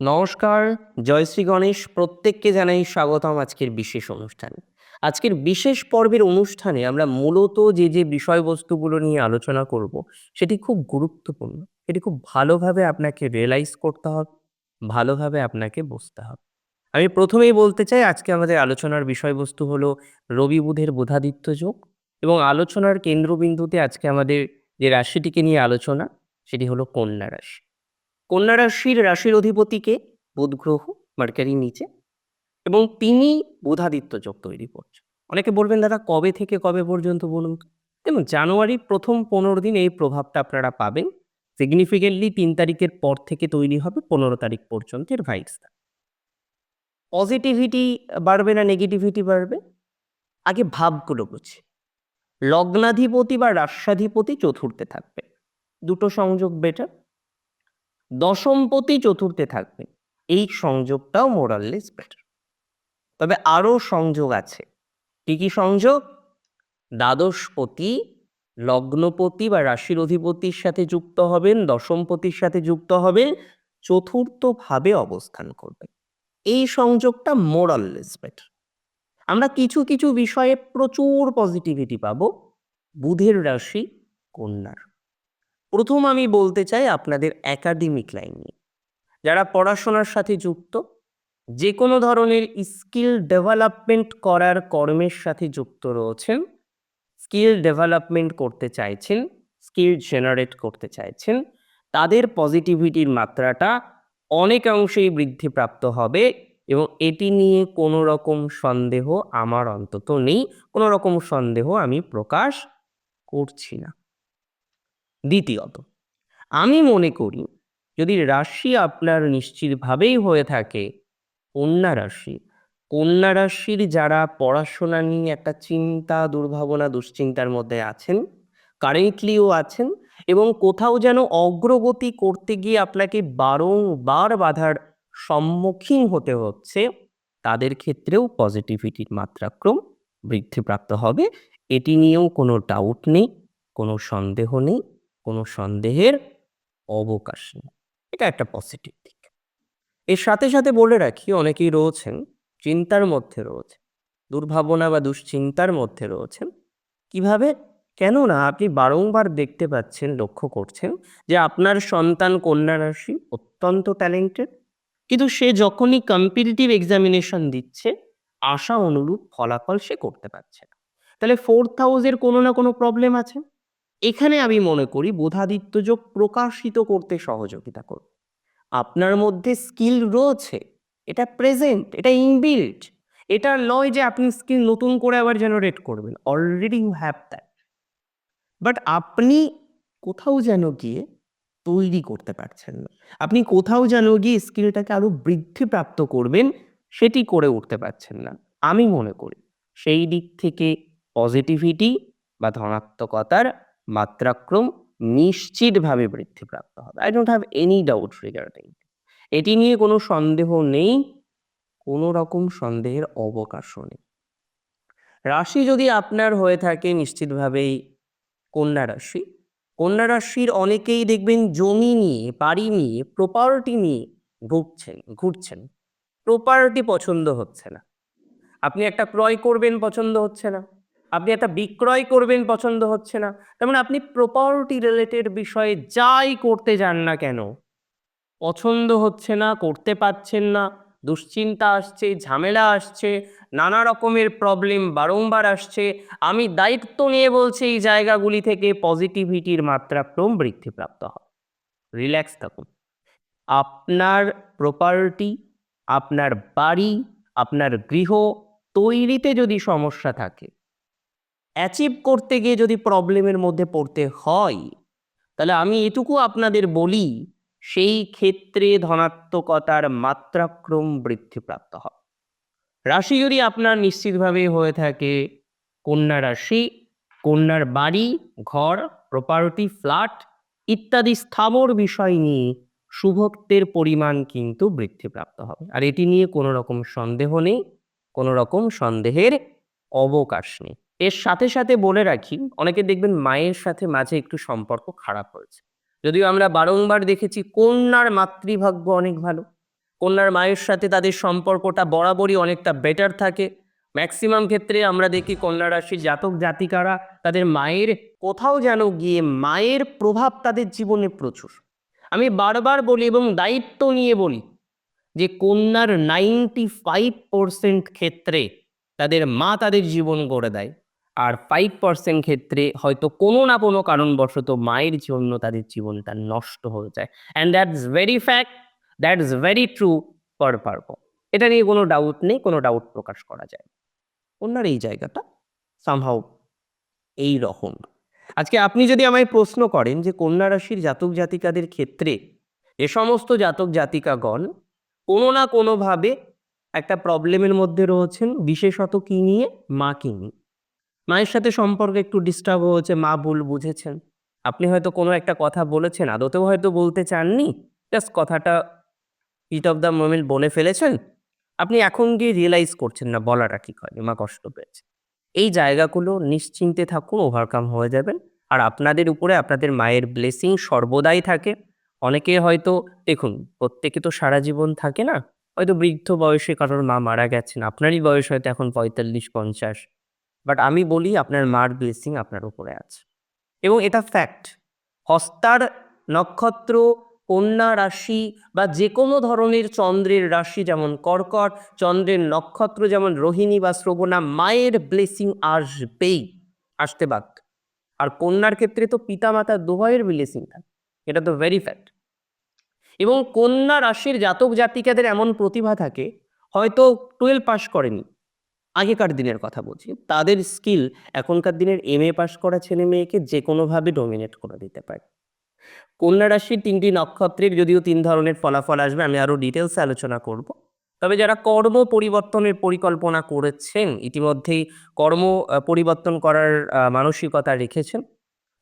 নমস্কার, জয় শ্রী গণেশ। প্রত্যেককে জানাই স্বাগতম আজকের বিশেষ অনুষ্ঠানে। আজকের বিশেষ পর্বের অনুষ্ঠানে আমরা মূলত যে যে বিষয়বস্তুগুলো নিয়ে আলোচনা করব, সেটি খুব গুরুত্বপূর্ণ। এটি খুব ভালোভাবে আপনাকে রিয়েলাইজ করতে হবে, ভালোভাবে আপনাকে বুঝতে হবে। আমি প্রথমেই বলতে চাই, আজকে আমাদের আলোচনার বিষয়বস্তু হলো রবি বুধের বুধাদিত্য যোগ এবং আলোচনার কেন্দ্রবিন্দুতে আজকে আমাদের যে রাশিটিকে নিয়ে আলোচনা, সেটি হলো কন্যা রাশি। কন্যা রাশির রাশির অধিপতিকে বুধ গ্রহ মার্কারি নিচে এবং তিনি বুধাদিত্য যোগ তৈরি করছেন। অনেকে বলবেন, দাদা, কবে থেকে কবে পর্যন্ত বলুন? দেখুন জানুয়ারির প্রথম পনেরো দিন এই প্রভাবটা আপনারা পাবেন। সিগনিফিকেন্টলি তিন তারিখের পর থেকে তৈরি হবে, পনেরো তারিখ পর্যন্ত এর ভাইবস পজিটিভিটি বাড়বে না নেগেটিভিটি বাড়বে? আগে ভাবগুলো বুঝি লগ্নাধিপতি বা রাষ্ট্রাধিপতি চতুর্থে থাকবে। দুটো সংযোগ বেটার দশমপতি চতুর্থে থাকবে। এই সংযোগটাও মোরাললেস বেটার তবে আরও সংযোগ আছে। কি কি সংযোগ? দ্বাদশপতি লগ্নপতি বা রাশির অধিপতির সাথে যুক্ত হবেন দশমপতির সাথে যুক্ত হবেন, চতুর্থভাবে অবস্থান করবে এই সংযোগটা মোরাললেস বেটার আমরা কিছু কিছু বিষয়ে প্রচুর পজিটিভিটি পাবো। বুধের রাশি, কন্যার। প্রথম আমি বলতে চাই আপনাদের একাডেমিক লাইন নিয়ে। যারা পড়াশোনার সাথে যুক্ত যে কোনো ধরনের স্কিল ডেভেলপমেন্ট করার কর্মের সাথে যুক্ত রয়েছেন স্কিল ডেভেলপমেন্ট করতে চাইছেন স্কিল জেনারেট করতে চাইছেন, তাদের পজিটিভিটির মাত্রাটা অনেকাংশেই বৃদ্ধিপ্রাপ্ত হবে এবং এটি নিয়ে কোনো রকম সন্দেহ আমার অন্তত নেই, কোনো রকম সন্দেহ আমি প্রকাশ করছি না। দ্বিতীয়ত, আমি মনে করি যদি রাশি আপনার নিশ্চিতভাবেই হয়ে থাকে, কন্যা রাশি, কন্যা রাশির যারা পড়াশোনা নিয়ে একটা চিন্তা, দুর্ভাবনা, দুশ্চিন্তার মধ্যে আছেন কারেন্টলিও আছেন এবং কোথাও যেন অগ্রগতি করতে গিয়ে আপনাকে বারংবার বাধার সম্মুখীন হতে হচ্ছে, তাদের ক্ষেত্রেও পজিটিভিটির মাত্রাক্রম বৃদ্ধিপ্রাপ্ত হবে। এটি নিয়েও কোনো ডাউট নেই, কোনো সন্দেহ নেই। কোনো সন্দেহের অবকাশ নেই। এটা একটা পজিটিভ দিক। এর সাথে সাথে বলে রাখি, অনেকেই রয়েছেন, চিন্তার মধ্যে রয়েছে দুর্ভাবনা বা দুশ্চিন্তার মধ্যে রয়েছেন। কীভাবে? কেননা আপনি বারংবার দেখতে পাচ্ছেন, লক্ষ্য করছেন যে আপনার সন্তান কন্যা রাশি অত্যন্ত ট্যালেন্টেড কিন্তু সে যখনই কম্পিটিটিভ এক্সামিনেশন দিচ্ছে, আশা অনুরূপ ফলাফল সে করতে পারছে না। তাহলে ফোর্থ হাউসের কোনো না কোনো প্রবলেম আছে? এখানে আমি মনে করি বোধাদিত্য যোগ প্রকাশিত করতে সহযোগিতা করবে আপনার মধ্যে স্কিল রয়েছে, এটা প্রেজেন্ট এটা ইনবিল্ট এটা নয় যে আপনি স্কিল নতুন করে আবার জেনারেট করবেন already you have that but আপনি কোথাও যেন গিয়ে তৈরি করতে পারছেন না। আপনি কোথাও যেন গিয়ে স্কিলটাকে আরও বৃদ্ধিপ্রাপ্ত করবেন, সেটি করে উঠতে পারছেন না। আমি মনে করি সেই দিক থেকে পজিটিভিটি বা ধনাত্মকতার মাত্রাক্রম নিশ্চিতভাবে বৃদ্ধিপ্রাপ্ত হবে। I don't have any doubt regarding এটি নিয়ে কোনো সন্দেহ নেই, কোনো রকম সন্দেহের অবকাশও নেই। রাশি যদি আপনার হয়ে থাকে নিশ্চিতভাবেই কন্যা রাশি। কন্যা রাশির অনেকেই দেখবেন জমি নিয়ে, বাড়ি নিয়ে প্রপার্টি নিয়ে ঘুরছেন ঘুরছেন। প্রপার্টি পছন্দ হচ্ছে না। আপনি একটা ক্রয় করবেন, পছন্দ হচ্ছে না। আপনি একটা বিক্রয় করবেন, পছন্দ হচ্ছে না। তার মানে আপনি প্রপার্টি রিলেটেড বিষয়ে যাই করতে যান না কেন, পছন্দ হচ্ছে না, করতে পারছেন না, দুশ্চিন্তা আসছে, ঝামেলা আসছে, নানা রকমের প্রবলেম বারংবার আসছে, আমি দায়িত্ব নিয়ে বলছি এই জায়গাগুলি থেকে পজিটিভিটির মাত্রা মাত্রাক্রম বৃদ্ধিপ্রাপ্ত হয়। রিল্যাক্স থাকুন। আপনার প্রপার্টি আপনার বাড়ি, আপনার গৃহ তৈরিতে যদি সমস্যা থাকে অ্যাচিভ করতে গিয়ে যদি প্রবলেমের মধ্যে পড়তে হয়, তাহলে আমি এটুকু আপনাদের বলি, সেই ক্ষেত্রে ধনাত্মকতার মাত্রাক্রম বৃদ্ধিপ্রাপ্ত হয়। রাশি যদি আপনার নিশ্চিতভাবে হয়ে থাকে, কন্যা রাশি, কন্যার বাড়ি, ঘর প্রপার্টি ফ্ল্যাট ইত্যাদি স্থাবর বিষয় নিয়ে শুভত্বের পরিমাণ কিন্তু বৃদ্ধিপ্রাপ্ত হবে। আর এটি নিয়ে কোনো রকম সন্দেহ নেই, কোনো রকম সন্দেহের অবকাশ নেই। এর সাথে সাথে বলে রাখি, অনেকে দেখবেন মায়ের সাথে মাঝে একটু সম্পর্ক খারাপ হয়েছে। যদিও আমরা বারংবার দেখেছি কন্যার মাতৃভাগ্য অনেক ভালো। কন্যার মায়ের সাথে তাদের সম্পর্কটা বরাবরই অনেকটা বেটার থাকে। ম্যাক্সিমাম ক্ষেত্রে আমরা দেখি কন্যা রাশির জাতক জাতিকারা তাদের মায়ের কোথাও যেন গিয়ে মায়ের প্রভাব তাদের জীবনে প্রচুর। আমি বারবার বলি এবং দায়িত্ব নিয়ে বলি যে কন্যার নাইনটি ফাইভ ক্ষেত্রে তাদের মা তাদের জীবন গড়ে দেয়। আর ফাইভ পার্সেন্ট ক্ষেত্রে হয়তো কোনো না কোনো কারণবশত মায়ের জন্য তাদের জীবনটা নষ্ট হয়ে যায়। And that's very fact that's very true per PARP এটা নিয়ে কোনো ডাউট নেই, কোনো ডাউট প্রকাশ করা যায়। কন্যার এই জায়গাটা সামহাও এই রকম। আজকে আপনি যদি আমায় প্রশ্ন করেন যে কন্যা রাশির জাতক জাতিকাদের ক্ষেত্রে এ সমস্ত জাতক জাতিকাগণ কোনো না কোনোভাবে একটা প্রবলেমের মধ্যে রয়েছেন, বিশেষত কি নিয়ে? মা কি নিয়ে? মায়ের সাথে সম্পর্কে একটু ডিস্টার্ব হয়েছে মা ভুল বুঝেছেন। আপনি হয়তো কোনো একটা কথা বলেছেন, আদতেও হয়তো বলতে চাননি জাস্ট কথাটা হিট অফ দ্য মোমেন্ট বলে ফেলেছেন। আপনি এখন গিয়ে রিয়েলাইজ করছেন না, বলাটা ঠিক হয়নি, মা কষ্ট পেয়েছে। এই জায়গাগুলো নিশ্চিন্তে থাকুন ওভারকাম হয়ে যাবেন। আর আপনাদের উপরে আপনাদের মায়ের ব্লেসিং সর্বদাই থাকে। অনেকে হয়তো, দেখুন, প্রত্যেকে তো সারা জীবন থাকে না। হয়তো বৃদ্ধ বয়সে কারোর মা মারা গেছেন, আপনারই বয়স হয়তো এখন পঁয়তাল্লিশ, পঞ্চাশ। বাট আমি বলি আপনার মার ব্লেসিং আপনার উপরে আছে। এবং এটা ফ্যাক্ট হস্তার নক্ষত্র, কন্যা রাশি বা যে কোনো ধরনের চন্দ্রের রাশি যেমন কর্কট, চন্দ্রের নক্ষত্র যেমন রোহিণী বা শ্রবণা, মায়ের ব্লেসিং আসবেই, আসতে বাধ্য। আর কন্যার ক্ষেত্রে তো পিতা পিতামাতা দুভয়ের ব্লেসিং থাকে, এটা তো ভেরি ফ্যাক্ট এবং কন্যা রাশির জাতক জাতিকাদের এমন প্রতিভা থাকে, হয়তো টুয়েলভ পাস করেনি আগেকার দিনের কথা বলছি। তাদের স্কিল এখনকার দিনের এম এ পাস করা ছেলে মেয়েকে যে কোনোভাবে ডোমিনেট করে দিতে পারে। কন্যা রাশির তিনটি নক্ষত্রের যদিও তিন ধরনের ফলাফল আসবে, আমি আরও ডিটেলসে আলোচনা করব। তবে যারা কর্ম পরিবর্তনের পরিকল্পনা করেছেন, ইতিমধ্যেই কর্ম পরিবর্তন করার মানসিকতা রেখেছেন,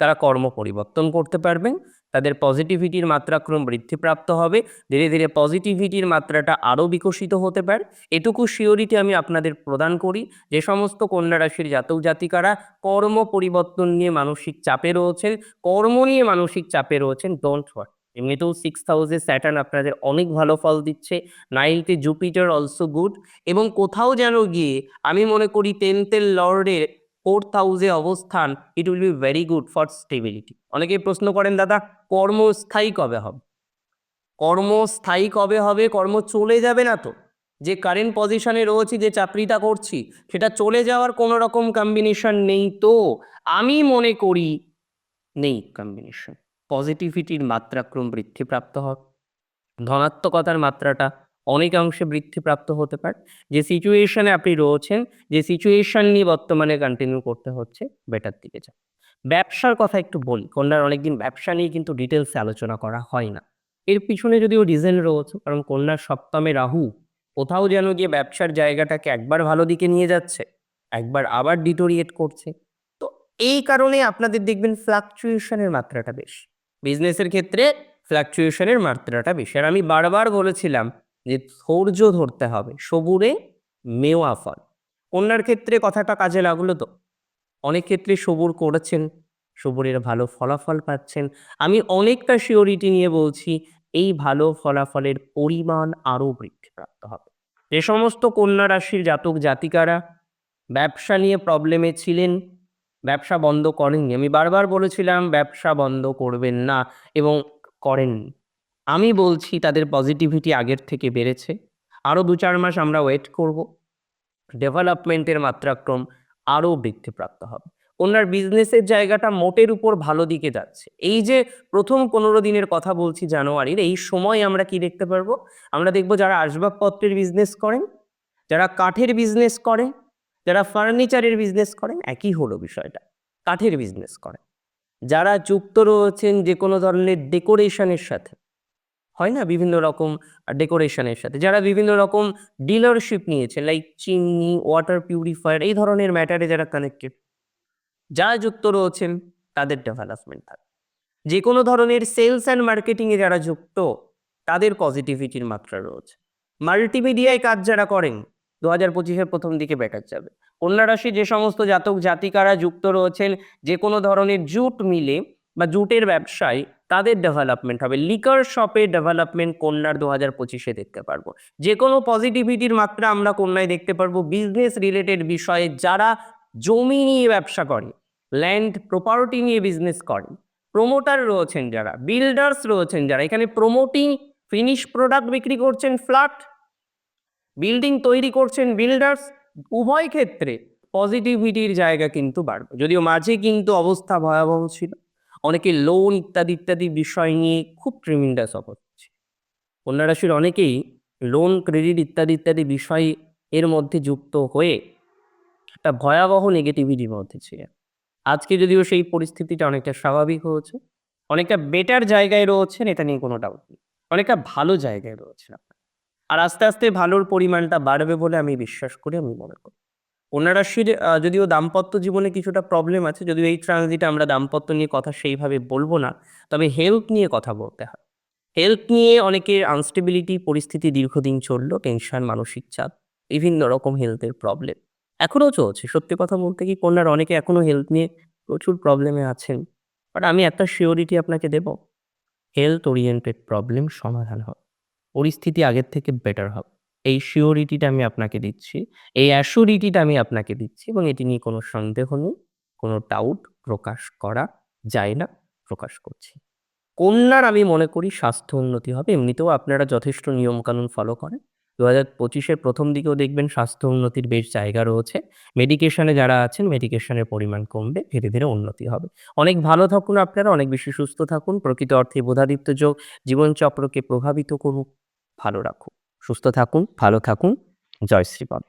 তারা কর্ম পরিবর্তন করতে পারবেন। তাদের পজিটিভিটির মাত্রাক্রম বৃদ্ধিপ্রাপ্ত হবে। ধীরে ধীরে পজিটিভিটির মাত্রাটা আরও বিকশিত হতে পারে। এটুকু শিওরিটি আমি আপনাদের প্রদান করি, যে সমস্ত কন্যা রাশির জাতক জাতিকারা কর্ম পরিবর্তন নিয়ে মানসিক চাপে রয়েছেন, কর্ম নিয়ে মানসিক চাপে রয়েছেন ডোন্ট ওয়ার এমনিতেও সিক্স হাউসে স্যাটার্ন আপনাদের অনেক ভালো ফল দিচ্ছে নাইনতে জুপিটার অলসো গুড এবং কোথাও যেন গিয়ে আমি মনে করি টেন্থের লর্ডের ফোর্থ হাউসে অবস্থান it will be very good for stability অনেকেই প্রশ্ন করেন, দাদা কর্মস্থায়ী কবে হবে? কর্মস্থায়ী কবে হবে? কর্ম চলে যাবে না তো। যে কারেন্ট পজিশনে রয়েছি, যে চাকরিটা করছি, সেটা চলে যাওয়ার কোনো রকম কম্বিনেশন নেই তো। আমি মনে করি, নেই কম্বিনেশন পজিটিভিটির মাত্রাক্রম বৃদ্ধিপ্রাপ্ত হবে। ধনাত্মকতার মাত্রাটা অনেকাংশে বৃদ্ধিপ্রাপ্ত হতে পারে। যে সিচুয়েশনে আপনি রয়েছেন, যে সিচুয়েশন নিয়ে বর্তমানে কন্টিনিউ করতে হচ্ছে বেটার দিকে যান। ব্যবসার কথা একটু বলি, কন্যার অনেকদিন ব্যবসা নিয়ে কিন্তু ডিটেলসে আলোচনা করা হয় না। এর পিছনে যদিও রিজেন রয়েছে, কারণ কন্যার সপ্তমে রাহু, কোথাও যেন গিয়ে ব্যবসার জায়গাটাকে একবার ভালো দিকে নিয়ে যাচ্ছে, একবার আবার ডিটোরিয়েট করছে। তো এই কারণে আপনাদের দেখবেন ফ্লাকচুয়েশনের মাত্রাটা বেশ। বিজনেসের ক্ষেত্রে ফ্লাকচুয়েশনের মাত্রাটা বেশি। আর আমি বারবার বলেছিলাম যে ধৈর্য ধরতে হবে, সবুরে মেওয়া ফল। কন্যার ক্ষেত্রে কথাটা কাজে লাগল তো। অনেক ক্ষেত্রে সবুর করেছেন, সবুরের ভালো ফলাফল পাচ্ছেন। আমি অনেকটা শিওরিটি নিয়ে বলছি, এই ভালো ফলাফলের পরিমাণ আরও বৃদ্ধিপ্রাপ্ত হবে। যে সমস্ত কন্যা রাশির জাতক জাতিকারা ব্যবসা নিয়ে প্রবলেমে ছিলেন, ব্যবসা বন্ধ করেননি। আমি বারবার বলেছিলাম, ব্যবসা বন্ধ করবেন না এবং করেননি। আমি বলছি তাদের পজিটিভিটি আগের থেকে বেড়েছে। আরও দু চার মাস আমরা ওয়েট করব। ডেভেলপমেন্টের মাত্রাক্রম আরও বৃদ্ধিপ্রাপ্ত হবে। ওনার বিজনেসের জায়গাটা মোটের উপর ভালো দিকে যাচ্ছে। এই যে প্রথম পনেরো দিনের কথা বলছি জানুয়ারির, এই সময় আমরা কি দেখতে পারব? আমরা দেখব যারা আসবাবপত্রের বিজনেস করেন, যারা কাঠের বিজনেস করেন, যারা ফার্নিচারের বিজনেস করেন, একই হলো বিষয়টা। কাঠের বিজনেস করেন। যারা যুক্ত রয়েছেন যে কোনো ধরনের ডেকোরেশনের সাথে হয় না বিভিন্ন রকম ডেকোরেশনের সাথে? যারা বিভিন্ন রকম ডিলারশিপ নিয়েছে লাইক চিমনি ওয়াটার পিউরিফায়ার এই ধরনের ম্যাটারে যারা কানেক্টেড যারা যুক্ত রয়েছেন, তাদের ডেভেলপমেন্ট থাকবে যে কোনো ধরনের সেলস অ্যান্ড মার্কেটিংয়ে যারা যুক্ত, তাদের পজিটিভিটির মাত্রা রয়েছে। মাল্টিমিডিয়ায় কাজ যারা করেন দু হাজার পঁচিশের প্রথম দিকে বেটার যাবে। কন্যা রাশি যে সমস্ত জাতক জাতিকারা যুক্ত রয়েছেন যে কোনো ধরনের জুট মিলে বা জুটের ব্যবসায় তাদের ডেভেলপমেন্ট হবে। লিকার শপের ডেভেলপমেন্ট কন্যার দু হাজার পঁচিশে দেখতে পারব। যে কোনো পজিটিভিটির মাত্রা আমরা কন্যায় দেখতে পারব। বিজনেস রিলেটেড বিষয়ে যারা জমি নিয়ে ব্যবসা করে ল্যান্ড প্রপার্টি নিয়ে বিজনেস করেন প্রমোটার রয়েছেন যারা বিল্ডার্স রয়েছেন যারা, এখানে প্রমোটিং ফিনিশ প্রোডাক্ট বিক্রি করছেন ফ্ল্যাট বিল্ডিং তৈরি করছেন বিল্ডার্স উভয় ক্ষেত্রে পজিটিভিটির জায়গা কিন্তু বাড়বে। যদিও মাঝে কিন্তু অবস্থা ভয়াবহ ছিল। অনেকে লোন ইত্যাদি ইত্যাদি বিষয় নিয়ে খুব ট্রিমিন্ডাস অবস্থা কন্যা রাশির অনেকেই লোন ক্রেডিট ইত্যাদি ইত্যাদি বিষয় এর মধ্যে যুক্ত হয়ে একটা ভয়াবহ নেগেটিভিটির মধ্যে ছিল। আজকে যদিও সেই পরিস্থিতিটা অনেকটা স্বাভাবিক হয়েছে। অনেকটা বেটার জায়গায় রয়েছেন, এটা নিয়ে কোনো ডাউট নেই। অনেকটা ভালো জায়গায় রয়েছেন আপনার। আর আস্তে আস্তে ভালোর পরিমাণটা বাড়বে বলে আমি বিশ্বাস করি, আমি মনে করি। কন্যা রাশির যদিও দাম্পত্য জীবনে কিছুটা প্রবলেম আছে, যদিও এই ট্রানজিটে আমরা দাম্পত্য নিয়ে কথা সেইভাবে বলব না, তবে হেলথ নিয়ে কথা বলতে হয়। হেলথ নিয়ে অনেকের আনস্টেবিলিটি পরিস্থিতি দীর্ঘদিন চলল টেনশন মানসিক চাপ, বিভিন্ন রকম হেলথের প্রবলেম এখনও চলছে, সত্যি কথা বলতে কি কন্যার অনেকে এখনও হেলথ নিয়ে প্রচুর প্রবলেমে আছেন বাট আমি একটা শিওরিটি আপনাকে দেব হেলথ ওরিয়েন্টেড প্রবলেম সমাধান হবে, পরিস্থিতি আগের থেকে বেটার হবে। এই শিওরিটিটা আমি আপনাকে দিচ্ছি, এই অ্যাসিউরিটিটা আমি আপনাকে দিচ্ছি এবং এটি নিয়ে কোনো সন্দেহ নেই, কোনো ডাউট প্রকাশ করা যায় না, প্রকাশ করছি। কন্যার আমি মনে করি স্বাস্থ্য উন্নতি হবে, এমনিতেও আপনারা যথেষ্ট নিয়মকানুন ফলো করেন। দু হাজার পঁচিশের প্রথম দিকেও দেখবেন স্বাস্থ্য উন্নতির বেশ জায়গা রয়েছে মেডিকেশনে যারা আছেন মেডিকেশনের পরিমাণ কমবে, ধীরে ধীরে উন্নতি হবে। অনেক ভালো থাকুন আপনারা, অনেক বেশি সুস্থ থাকুন, প্রকৃত অর্থে বোধাদিত্য যোগ জীবনচক্রকে প্রভাবিত করুক, ভালো রাখুন সুস্থ থাকুন ভালো থাকুন। জয় শ্রীপাদ